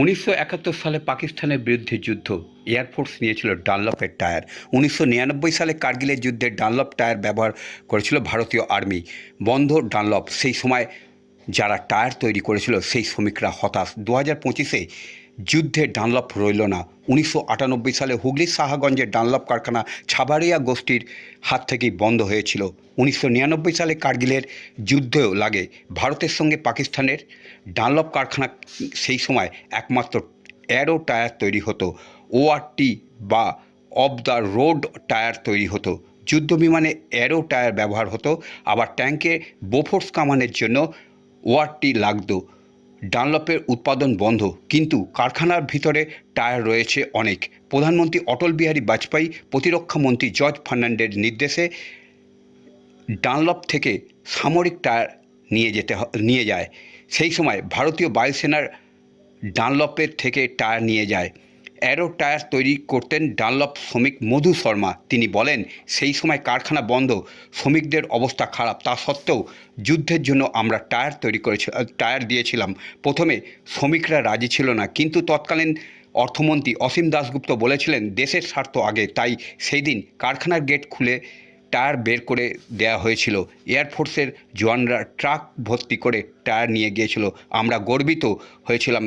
উনিশশো একাত্তর সালে পাকিস্তানের বিরুদ্ধে যুদ্ধ। এয়ারফোর্স নিয়েছিল ডানলপের টায়ার। উনিশশো নিরানব্বই সালে কার্গিলের যুদ্ধে ডানলপ টায়ার ব্যবহার করেছিল ভারতীয় আর্মি। বন্ধ ডানলপ সেই সময় যারা টায়ার তৈরি করেছিল, সেই শ্রমিকরা হতাশ। দু হাজার পঁচিশে যুদ্ধে ডানলপ রইল না। উনিশশো আটানব্বই সালে হুগলির সাহাগঞ্জের ডানলপ কারখানা ছাবাড়িয়া গোষ্ঠীর হাত থেকেই বন্ধ হয়েছিল। উনিশশো নিরানব্বই সালে কার্গিলের যুদ্ধেও লাগে। ভারতের সঙ্গে পাকিস্তানের ডানলপ কারখানা সেই সময় একমাত্র অ্যারো টায়ার তৈরি হতো। ওআরটি বা অফ দ্য রোড টায়ার তৈরি হতো। যুদ্ধ বিমানে অ্যারো টায়ার ব্যবহার হতো। আবার ট্যাঙ্কে বোফোর্স কামানের জন্য ওয়ারটি লাগতো। ডানলপের উৎপাদন বন্ধ, কিন্তু কারখানার ভিতরে টায়ার রয়েছে অনেক। প্রধানমন্ত্রী অটল বিহারী বাজপেয়ী প্রতিরক্ষামন্ত্রী জর্জ ফার্নান্ডের নির্দেশে ডানলপ থেকে সামরিক টায়ার নিয়ে যেতে নিয়ে যায়। সেই সময় ভারতীয় বায়ুসেনার ডানলপের থেকে টায়ার নিয়ে যায়। অ্যারো টায়ার তৈরি করতেন ডানলপ শ্রমিক মধু শর্মা। তিনি বলেন, সেই সময় কারখানা বন্ধ, শ্রমিকদের অবস্থা খারাপ। তা সত্ত্বেও যুদ্ধের জন্য আমরা টায়ার তৈরি করেছি টায়ার দিয়েছিলাম। প্রথমে শ্রমিকরা রাজি ছিল না, কিন্তু তৎকালীন অর্থমন্ত্রী অসীম দাশগুপ্ত বলেছিলেন, দেশের স্বার্থ আগে। তাই সেই দিন কারখানার গেট খুলে টায়ার বের করে দেওয়া হয়েছিল। এয়ারফোর্সের জওয়ানরা ট্রাক ভর্তি করে টায়ার নিয়ে গিয়েছিল। আমরা গর্বিত হয়েছিলাম।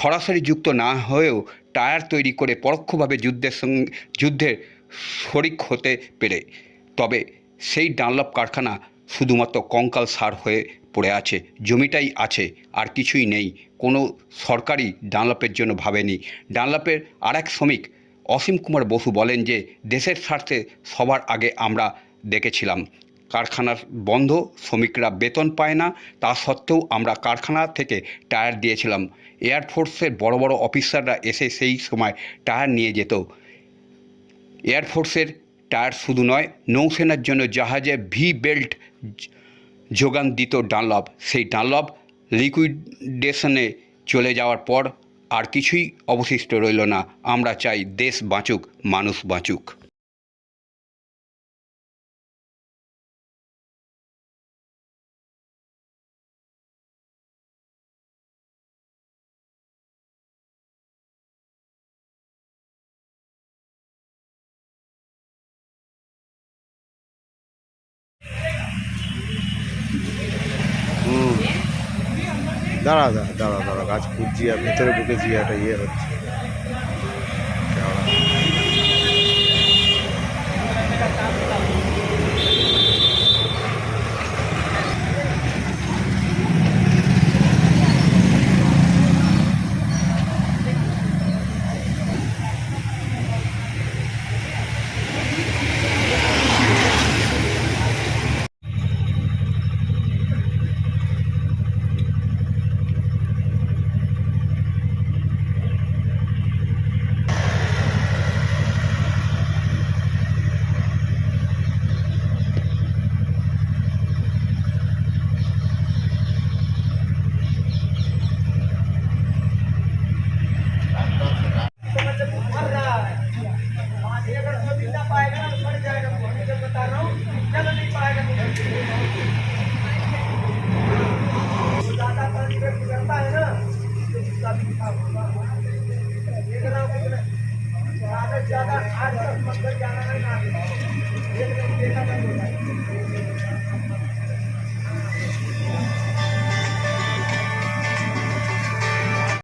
সরাসরি যুক্ত না হয়েও টায়ার তৈরি করে পরোক্ষভাবে যুদ্ধের সঙ্গে যুদ্ধের শরিক হতে পেরে। তবে সেই ডানলপ কারখানা শুধুমাত্র কঙ্কাল সার হয়ে পড়ে আছে, জমিটাই আছে, আর কিছুই নেই। কোনো সরকারি ডানলপের জন্য ভাবেনি। ডানলপের আর এক শ্রমিক অসীম কুমার বসু বলেন যে, দেশের স্বার্থে সবার আগে আমরা দেখেছিলাম কারখানার বন্ধ, শ্রমিকরা বেতন পায় না। তা সত্ত্বেও আমরা কারখানা থেকে টায়ার দিয়েছিলাম। এয়ারফোর্সের বড় বড় অফিসাররা এসে সেই সময় টায়ার নিয়ে যেত। এয়ারফোর্সের টায়ার শুধু নয়, নৌসেনার জন্য জাহাজে ভি বেল্ট যোগান দিত ডানলভ সেই ডানলভ লিকুইডেশনে চলে যাওয়ার পর আর কিছুই অবশিষ্ট রইল না। আমরা চাই দেশ বাঁচুক, মানুষ বাঁচুক। দাঁড়া দাঁড়া দাঁড়া দাঁড়া গাছ খুঁজছি আর ভেতরে ঢুকেছি একটা ইয়ে হচ্ছে। ज्यादा आज तक मतलब जाना नहीं ना.